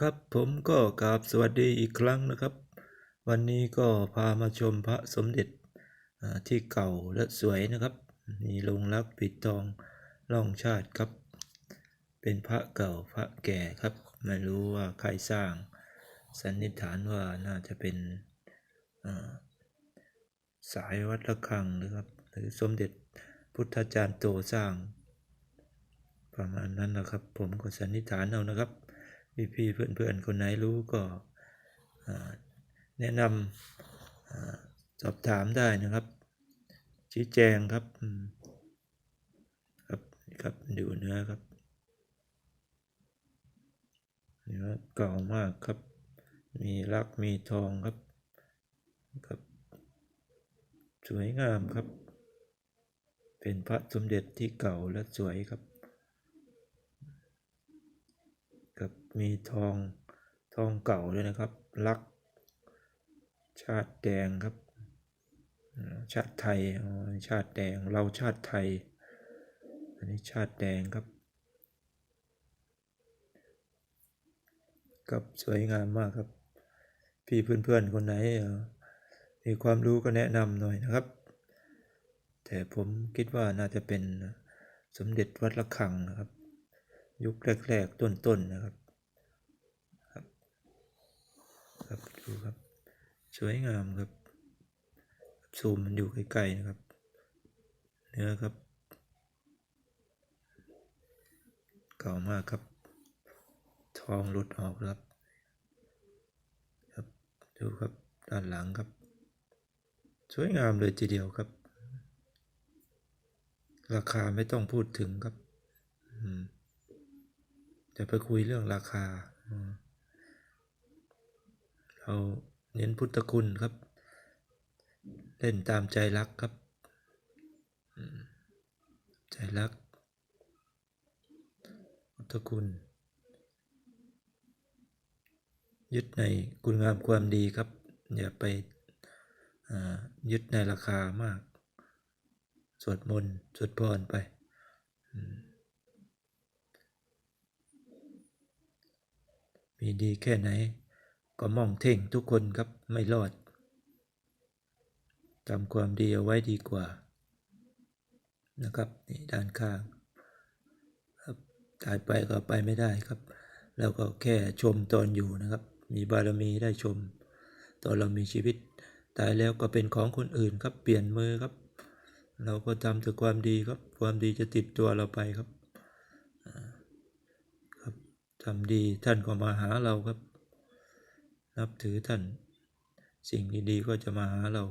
ครับผมก็กราบสวัสดีอีกครั้งนะครับ วันนี้ก็พามาชมพระสมเด็จที่เก่าและสวยนะครับมีลงรักปิดทองล่องชาติครับ เป็นพระเก่าพระแก่ครับ ไม่รู้ว่าใครสร้างสันนิษฐานว่าน่าจะเป็นสายวัดระฆังนะครับ หรือสมเด็จพุทธจารย์โตสร้าง ประมาณนั้นนะครับ ผมก็สันนิษฐานเอานะครับ พี่พี่ๆเพื่อนเพื่อนๆ คนไหนรู้ก็แนะนำสอบถามได้นะครับ ชี้แจงครับครับครับดูเนื้อครับเนื้อเก่ามากครับ มีรักมีทองครับครับ สวยงามครับ เป็นพระสมเด็จที่เก่าและสวยครับ กับมีทองทองเก่าด้วยนะครับลัก ชาติแดงครับ ชาติไทยอ๋อชาติแดงเราชาติไทย อันนี้ชาติแดงครับกับสวยงามมากครับ พี่เพื่อนๆคนไหนมีความรู้ก็แนะนำหน่อยนะครับ แต่ผมคิดว่าน่าจะเป็นสมเด็จวัดระฆังนะครับ ยุคแรกๆ ต้นๆนะครับครับครับดูครับ สวยงามครับซูมมันอยู่ใกล้ๆนะครับ เนื้อครับ เก่ามากครับ ทองหลุดออกครับ ครับดูครับด้านหลังครับ สวยงามเลยทีเดียวครับ ราคาไม่ต้องพูดถึงครับ อืม จะไปคุยเรื่องราคา เราเน้นพุทธคุณครับ เล่นตามใจรักครับ ใจรัก พุทธคุณ ยึดในคุณงามความดีครับ อย่าไปยึดในราคามาก สวดมนต์ สวดพรไป อืม มีดีแค่ไหน ก็มองเท่งทุกคนครับไม่รอดทำความดีเอาไว้ดีกว่า นะครับนี่ด้านข้างครับตายไปก็ไปไม่ได้ครับแล้วก็แค่ชมตอนอยู่นะครับ มีบารมีได้ชม ตอนเรามีชีวิต ตายแล้วก็เป็นของคนอื่นครับเปลี่ยนมือครับ เราก็ทำแต่ความดีครับ ความดีจะติดตัวเราไปครับ ทำดีท่านก็มาหาเราครับ นับถือท่าน สิ่งดีๆก็จะมาหาเรา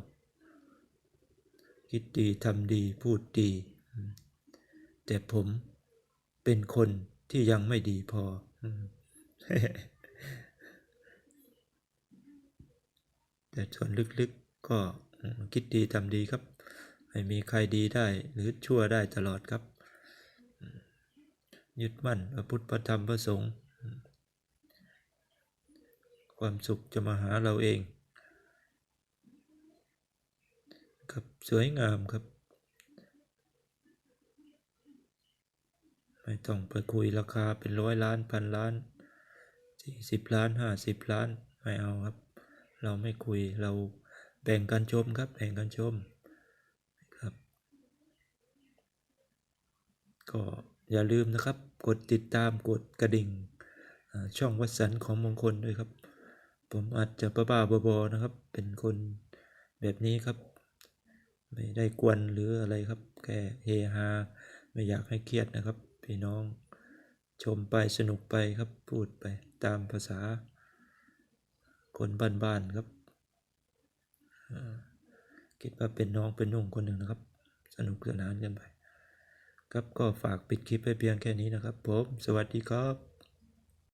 คิดดีทำดีพูดดี แต่ผมเป็นคนที่ยังไม่ดีพอ แต่ส่วนลึกๆก็คิดดีทำดีครับ ไม่มีใครดีได้หรือชั่วได้ตลอดครับยึดมั่นพระพุทธพระธรรมพระสงฆ์ ความสุขจะมาหาเราเอง ครับสวยงามครับ ไม่ต้องไปคุยราคาเป็นร้อยล้านพันล้านสี่สิบล้านห้าสิบล้าน ไม่เอาครับ เราไม่คุยเราแบ่งกันชมครับแบ่งกันชมครับ ก็อย่าลืมนะครับ กดติดตามกดกระดิ่งช่องวัสันของมงคลด้วยครับ ผมอาจจะบ้าๆบอๆนะครับ เป็นคนแบบนี้ครับ ไม่ได้กวนหรืออะไรครับ แค่เฮฮาไม่อยากให้เครียดนะครับ พี่น้องชมไปสนุกไปครับพูดไปตามภาษา คนบ้านๆครับคิดว่าเป็นน้องเป็นนุ่งคนหนึ่งนะครับ สนุกสนานกันไป ครับก็ฝากปิดคลิปไปเพียงแค่นี้นะครับผม สวัสดีครับ